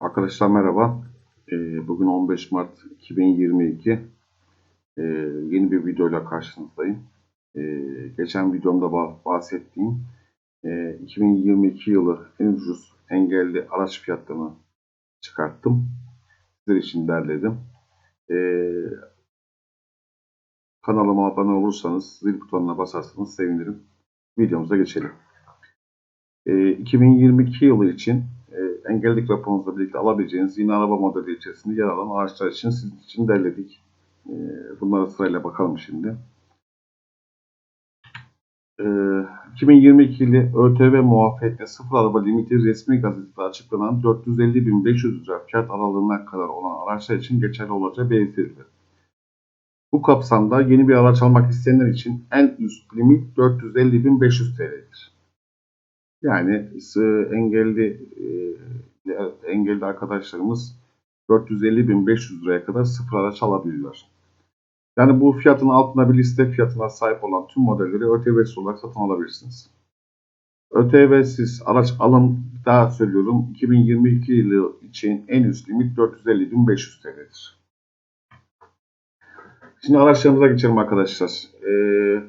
Arkadaşlar merhaba. Ee, Bugün 15 Mart 2022. Ee, Yeni bir videoyla karşınızdayım. Ee, Geçen videomda bah- bahsettiğim e, 2022 yılı en ucuz engelli araç fiyatlarını çıkarttım. Sizler için derledim. Kanalıma abone olursanız, zil butonuna basarsanız sevinirim. Videomuza geçelim. Ee, 2022 yılı için e, engellilik raporunuzla birlikte alabileceğiniz yeni araba modeli içerisinde yer alan araçlar için sizin için derledik. E, bunlara sırayla bakalım şimdi. E, 2022 ile ÖTV muafiyetli sıfır araba limiti resmi gazetede açıklanan 450.500 lira fiyat aralığına kadar olan araçlar için geçerli olacağı belirtildi. Bu kapsamda yeni bir araç almak isteyenler için en üst limit 450.500 TL'dir. Yani engelli e, engelli arkadaşlarımız 450.500 liraya kadar sıfır araç alabiliyorlar. Yani bu fiyatın altına bir liste fiyatına sahip olan tüm modelleri ÖTV'siz olarak satın alabilirsiniz. ÖTV'siz araç alım daha söylüyorum 2022 yılı için en üst limit 450.500 TL'dir. Şimdi araçlarımıza geçelim arkadaşlar. Ee,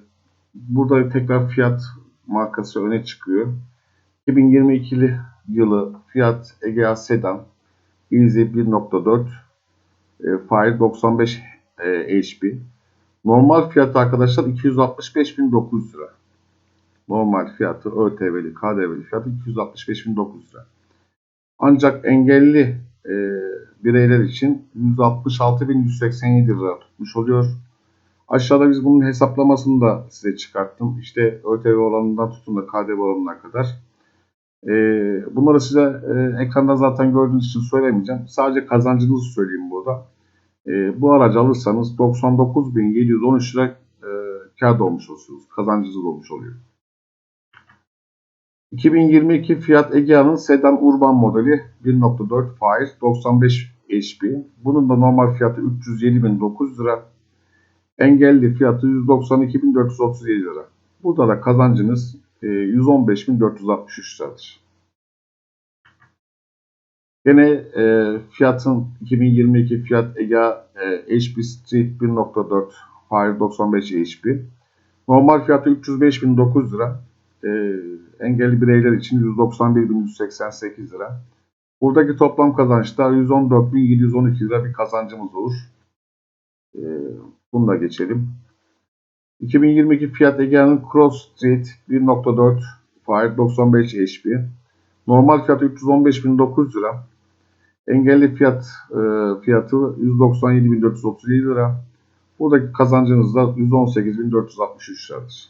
burada tekrar fiyat markası öne çıkıyor. 2022 yılı Fiat Egea Sedan Easy 1.4 e, Fire 95 e, HP Normal fiyatı arkadaşlar 265.900 lira. Normal fiyatı ÖTV'li, KDV'li fiyatı 265.900 lira. Ancak engelli e, bireyler için 166.187 lira tutmuş oluyor. Aşağıda biz bunun hesaplamasını da size çıkarttım. İşte ÖTV oranından tutun da KDV oranına kadar. Ee, bunları size e, ekranda zaten gördüğünüz için söylemeyeceğim. Sadece kazancınızı söyleyeyim burada. Ee, bu aracı alırsanız 99.713 lira e, kar olmuş oluyorsunuz. Kazancınız olmuş oluyor. 2022 Fiat Egea'nın sedan urban modeli 1.4 Fire 95 HP. Bunun da normal fiyatı 307.900 lira. Engelli fiyatı 192.437 lira. Burada da kazancınız 115.463 liradır. Gene e, fiyatın 2022 fiyat Egea e, HP Street 1.4 Fire 95 HP. Normal fiyatı 305.900 lira. E, engelli bireyler için 191.188 lira. Buradaki toplam kazançta 114.712 lira bir kazancımız olur. E, bunu da geçelim. 2022 Fiat Egea'nın Cross Street 1.4 Fire 95 HP. Normal fiyatı 315.900 lira. Engelli fiyat e, fiyatı 197.437 lira. Buradaki kazancınız da 118.463 liradır.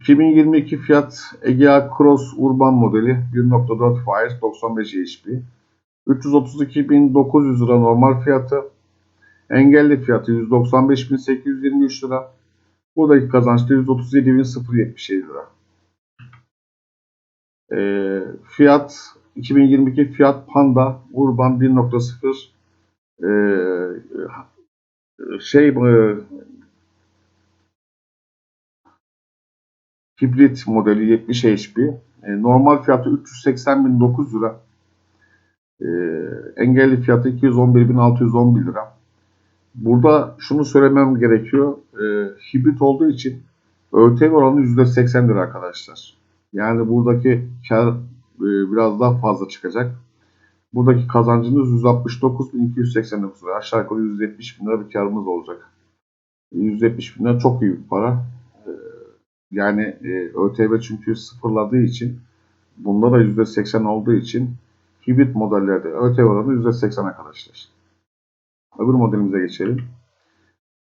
2022 Fiat Egea Cross Urban modeli 1.4 Fire 95 HP. 332.900 lira normal fiyatı. Engelli fiyatı 195.823 lira. Buradaki kazanç da 137.077 lira. E, fiyat 2022 Fiat Panda Urban 1.0 e, şey e, hibrit modeli 70 HP. E, normal fiyatı 380.900 lira. E, engelli fiyatı 211.611 lira. Burada şunu söylemem gerekiyor. E, hibrit olduğu için ÖTV oranı %80 lira arkadaşlar. Yani buradaki kar e, biraz daha fazla çıkacak. Buradaki kazancınız 169.289 lira. Aşağı yukarı 170 bin lira bir karımız olacak. 170 bin lira çok iyi bir para. E, yani e, ÖTV çünkü sıfırladığı için bunda da %80 olduğu için hibrit modellerde ÖTV oranı %80 arkadaşlar. Öbür modelimize geçelim.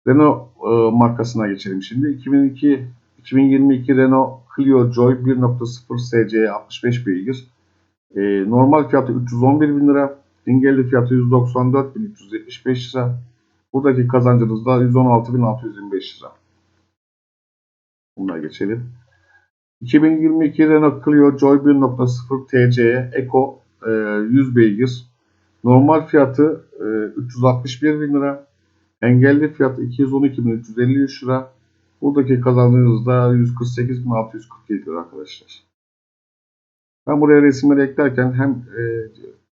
Renault e, markasına geçelim şimdi. 2002 2022 Renault Clio Joy 1.0 SC 65 beygir. E, normal fiyatı 311 bin lira. Engelli fiyatı 194.375 lira. Buradaki kazancınız da 116.625 lira. Bunlara geçelim. 2022 Renault Clio Joy 1.0 TC Eco e, 100 beygir. Normal fiyatı e, 361 bin lira. Engelli fiyatı 212.353 lira. Buradaki kazancınız da 148.647 lira arkadaşlar. Ben buraya resimleri eklerken hem e,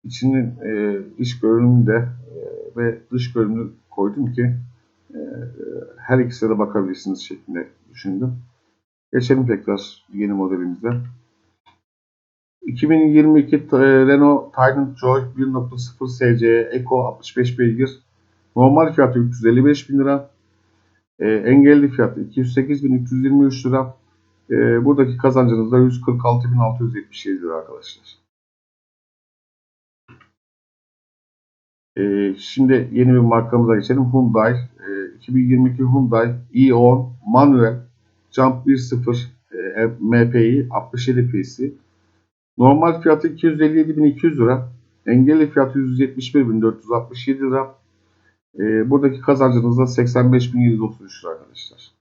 içinin e, iç görünümünü de e, ve dış görünümünü koydum ki e, her ikisine de bakabilirsiniz şeklinde düşündüm. Geçelim tekrar yeni modelimize. 2022 e, Renault Trident Joy 1.0 SC Eco 65 beygir. Normal fiyatı 355 bin lira. E, engelli fiyatı 208.323 lira. E, buradaki kazancınız da 146.677 lira arkadaşlar. E, şimdi yeni bir markamıza geçelim. Hyundai. E, 2022 Hyundai i10 manuel Jump 1.0 e, MPI 67 PC. Normal fiyatı 257.200 lira. Engelli fiyatı 171.467 lira. E, buradaki kazancınız da 85.733 lira arkadaşlar.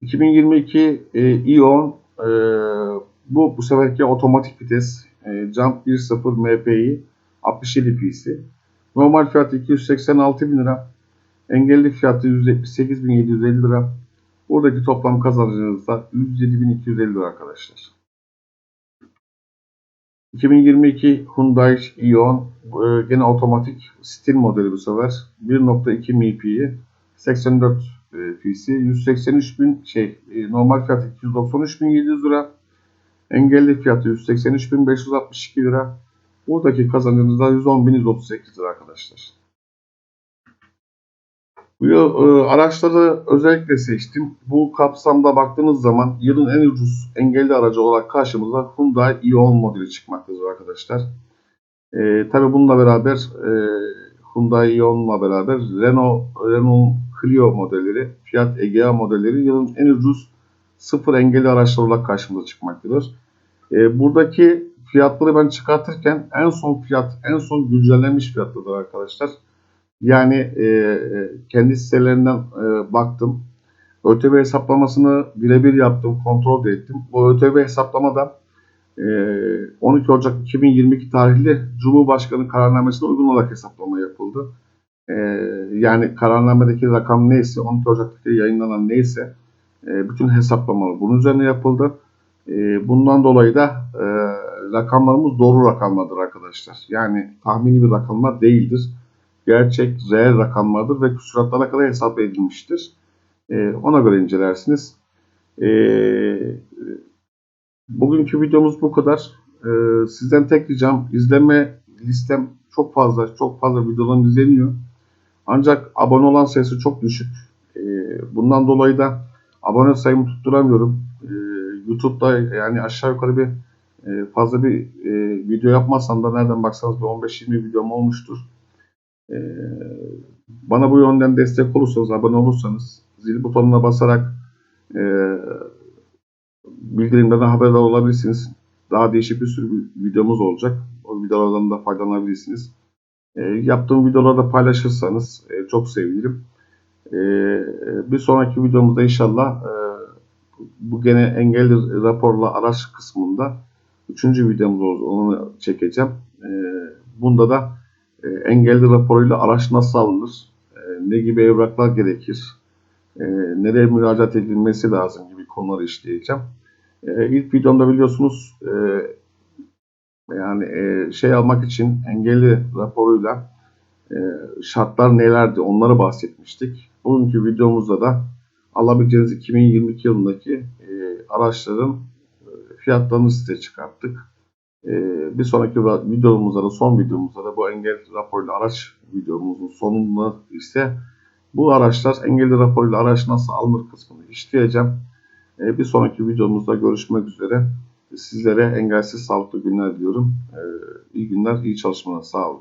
2022 e, i10 e, bu bu seferki otomatik vites e, Jump 1.0 MPI 67 PC. Normal fiyatı 286 bin lira. Engelli fiyatı 178.750 lira. Buradaki toplam kazancınız da 107.250 lira arkadaşlar. 2022 Hyundai Ion e, gene otomatik stil modeli bu sefer. 1.2 MPI 84 e, PC 183 bin şey e, normal fiyatı 293.700 lira. Engelli fiyatı 183.562 lira. Buradaki kazancınız da 110.138 lira arkadaşlar. Bu e, araçları özellikle seçtim. Bu kapsamda baktığınız zaman yılın en ucuz engelli aracı olarak karşımıza Hyundai Ion modeli çıkmaktadır arkadaşlar. E, Tabi bununla beraber e, Hyundai Ion'la beraber Renault, Renault Clio modelleri, Fiat Egea modelleri yılın en ucuz sıfır engelli araçlar olarak karşımıza çıkmaktadır. E, buradaki fiyatları ben çıkartırken en son fiyat, en son güncellenmiş fiyatlıdır arkadaşlar. Yani e, e, kendi sitelerinden e, baktım. ÖTV hesaplamasını birebir yaptım, kontrol de ettim. Bu ÖTV hesaplamada e, 12 Ocak 2022 tarihli Cumhurbaşkanı kararnamesine uygun olarak hesaplama yapıldı. E, yani kararnamedeki rakam neyse, 12 Ocak'taki yayınlanan neyse e, bütün hesaplamalar bunun üzerine yapıldı. E, bundan dolayı da e, rakamlarımız doğru rakamlardır arkadaşlar. Yani tahmini bir rakamlar değildir gerçek reel rakamlardır ve küsuratlara kadar hesap edilmiştir. E, ona göre incelersiniz. E, bugünkü videomuz bu kadar. E, sizden tek ricam izleme listem çok fazla, çok fazla videolarım izleniyor. Ancak abone olan sayısı çok düşük. E, bundan dolayı da abone sayımı tutturamıyorum. E, YouTube'da yani aşağı yukarı bir e, fazla bir e, video yapmazsam da nereden baksanız bir 15-20 videom olmuştur. Ee, bana bu yönden destek olursanız, abone olursanız, zil butonuna basarak e, bildirimlerden haberdar olabilirsiniz. Daha değişik bir sürü videomuz olacak. O videolardan da faydalanabilirsiniz. E, yaptığım videoları da paylaşırsanız e, çok sevinirim. E, bir sonraki videomuzda inşallah e, bu gene engelli raporla araç kısmında üçüncü videomuz olacak. Onu çekeceğim. E, bunda da e, engelli raporuyla araç nasıl alınır, e, ne gibi evraklar gerekir, e, nereye müracaat edilmesi lazım gibi konuları işleyeceğim. E, ilk videomda biliyorsunuz yani şey almak için engelli raporuyla şartlar nelerdi onları bahsetmiştik. Bugünkü videomuzda da alabileceğiniz 2022 yılındaki araçların fiyatlarını size çıkarttık. Ee, bir sonraki videomuzda da son videomuzda da bu engel raporuyla araç videomuzun sonunda ise bu araçlar engelli raporuyla araç nasıl alınır kısmını işleyeceğim. Ee, bir sonraki videomuzda görüşmek üzere. Sizlere engelsiz sağlıklı günler diliyorum. Ee, iyi günler, iyi çalışmalar. Sağ olun.